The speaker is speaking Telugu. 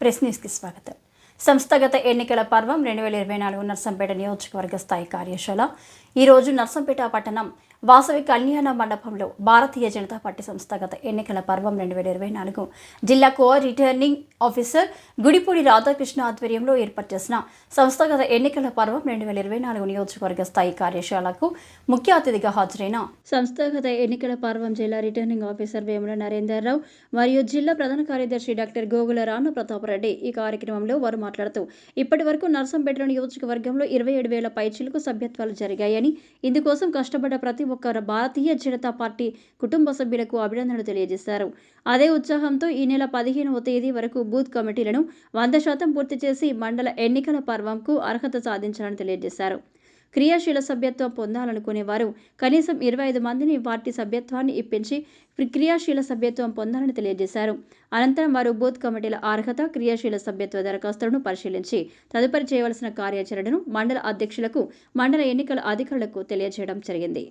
ప్రెస్ న్యూస్కి స్వాగతం. సంస్థాగత ఎన్నికల పర్వం రెండు వేల ఇరవై నాలుగు నర్సంపేట నియోజకవర్గ స్థాయి కార్యశాల. ఈరోజు నర్సంపేట పట్టణం వాసవి కళ్యాణ మండపంలో భారతీయ జనతా పార్టీ సంస్థాగత ఎన్నికల పర్వం రెండు వేల ఇరవై నాలుగు జిల్లా co returning officer Gudipudi Radhakrishna ఆధ్వర్యంలో ఏర్పాటు చేసిన సంస్థాగత ఎన్నికల పర్వం రెండు వేల ఇరవై నాలుగు నియోజకవర్గ స్థాయి కార్యశాలకు ముఖ్య అతిథిగా హాజరైన సంస్థాగత ఎన్నికల పర్వం జిల్లా రిటర్నింగ్ ఆఫీసర్ వేముల నరేందర్ రావు మరియు జిల్లా ప్రధాన కార్యదర్శి డాక్టర్ గోగుల రాను ప్రతాప్ రెడ్డి ఈ కార్యక్రమంలో వారు మాట్లాడుతూ ఇప్పటి వరకు నర్సంపేటలో నియోజకవర్గంలో ఇరవై ఏడు వేల పైచీలకు సభ్యత్వాలు జరిగాయని ఇందుకోసం కష్టపడ్డ ప్రతి ఒక్క భారతీయ జనతా పార్టీ కుటుంబ సభ్యులకు అభినందనలు తెలియజేశారు. అదే ఉత్సాహంతో ఈ నెల పదిహేనవ తేదీ వరకు బూత్ కమిటీలను వంద శాతం పూర్తి చేసి మండల ఎన్నికల పర్వంకు అర్హత సాధించాలని తెలియజేశారు. క్రియాశీల సభ్యత్వం పొందాలనుకునే వారు కనీసం ఇరవై ఐదు మందిని పార్టీ సభ్యత్వాన్ని ఇప్పించి క్రియాశీల సభ్యత్వం పొందాలని తెలియజేశారు. అనంతరం వారు బూత్ కమిటీల అర్హత క్రియాశీల సభ్యత్వ దరఖాస్తులను పరిశీలించి తదుపరి చేయవలసిన కార్యాచరణను మండల అధ్యక్షులకు మండల ఎన్నికల అధికారులకు తెలియజేయడం జరిగింది.